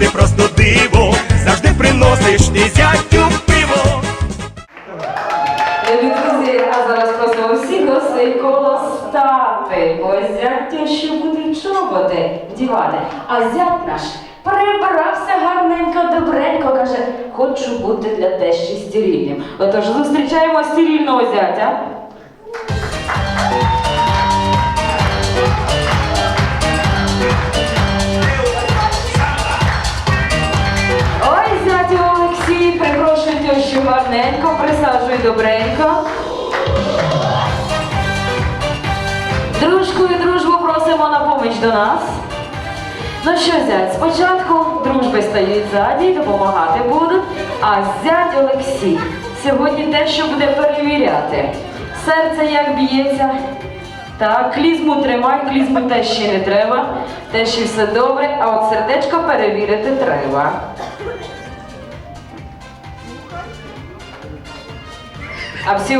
ти просто диво, завжди приносиш ти зятю пиво. Любі друзі, а зараз просимо всіх гостей коло стати, бо зять що буде чоботи дівати. А зять наш прибирався гарненько, добренько, каже, хочу бути для тещі стірільним. Отож зустрічаємо стірільного зятя. Добренько. Дружку і дружбу просимо на поміч до нас. Ну що, зять, спочатку дружби стають ззаді допомагати будуть, а зять Олексій сьогодні те, що буде перевіряти. Серце як б'ється. Так, клізму тримай, клізму те ще не треба, те ще все добре, а от сердечко перевірити треба. А всі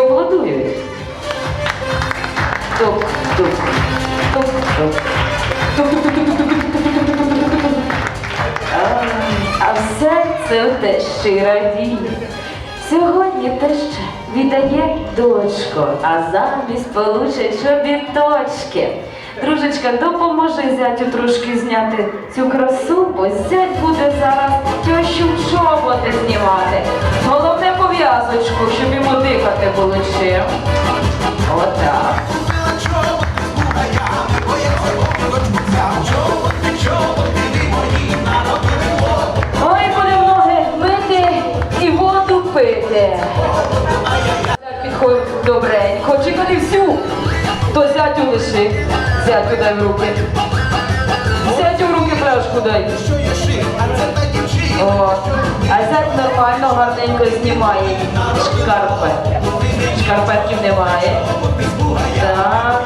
тук. А, все це те ще радіє. Сьогодні те ще віддає дочку, а замість получить чобіточки. Дружечка, допоможи зятю трошки зняти цю красу, бо зять буде зараз тещу чоботи знімати. Головне пов'язочку, щоб йому дихати було чим. Отак. Чекати всю. То зятю лиши, зятю дай в руки. Зятю в руки пляшку дай. О, а зять нормально, гарненько знімає шкарпетки. Шкарпетків немає. Так.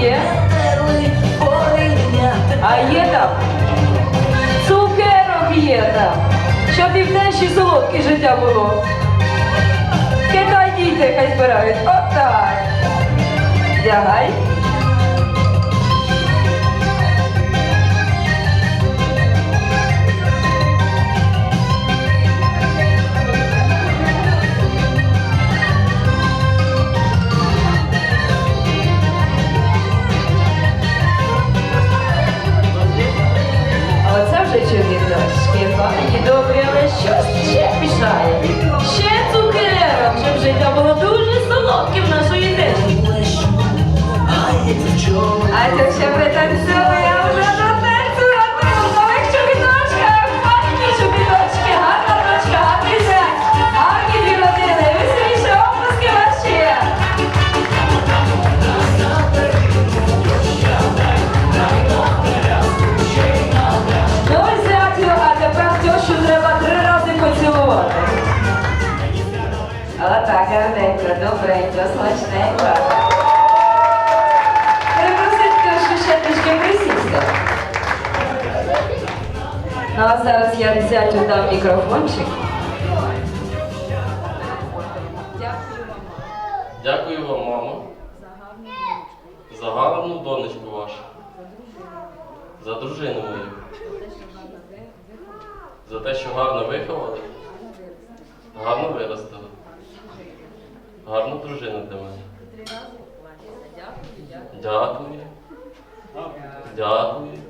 Є? А є там? Цукерок є там. Щоб і в наші солодке життя було. Китай діти, хай збирають. Отак. Вдягай. А якщо пританцює, вже до танцю в нових чобіточках, файні чобіточки, гарна дочка, гарний зять, гарні дві родини, веселіше оплески ваші. Ну, зятю, а тепер тещу треба три рази поцілувати. Отак, гарненько, добренько, смачненько. А зараз я зятю дам мікрофончик. Дякую вам, мамо. За гарну донечку вашу. За дружину мою. За те, що гарно виховали. Гарно виростили. Гарну дружину для мене. Дякую. Дякую. Дякую.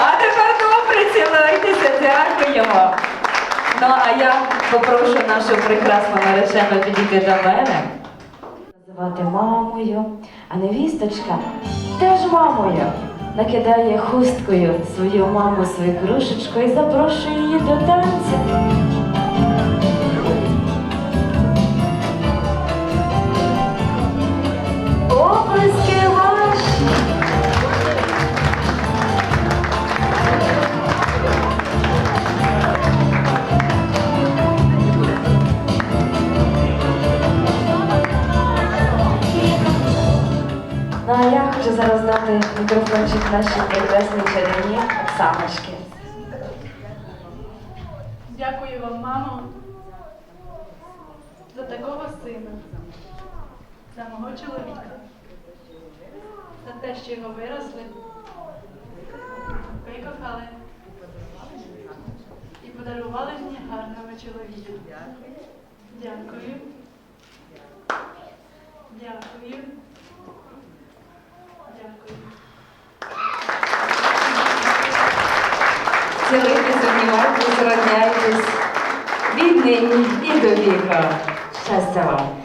А тепер добре цілуйтеся, дякуємо. Ну, а я попрошу нашу прекрасну наречену підійти до мене. Називати мамою, а невісточка теж мамою. Накидає хусткою свою маму свекрушечку і запрошує її до танця. Хочу зараз дати мікрофончик нашій прекрасній чарівні Оксаночки. Дякую вам, мамо, за такого сина, за мого чоловіка, за те, що його виросли, викохали і подарували мені гарного чоловіка. Дякую. Цілуйтесь, обнімайтесь, родняйтесь. Віднині і до віка. Щастя вам!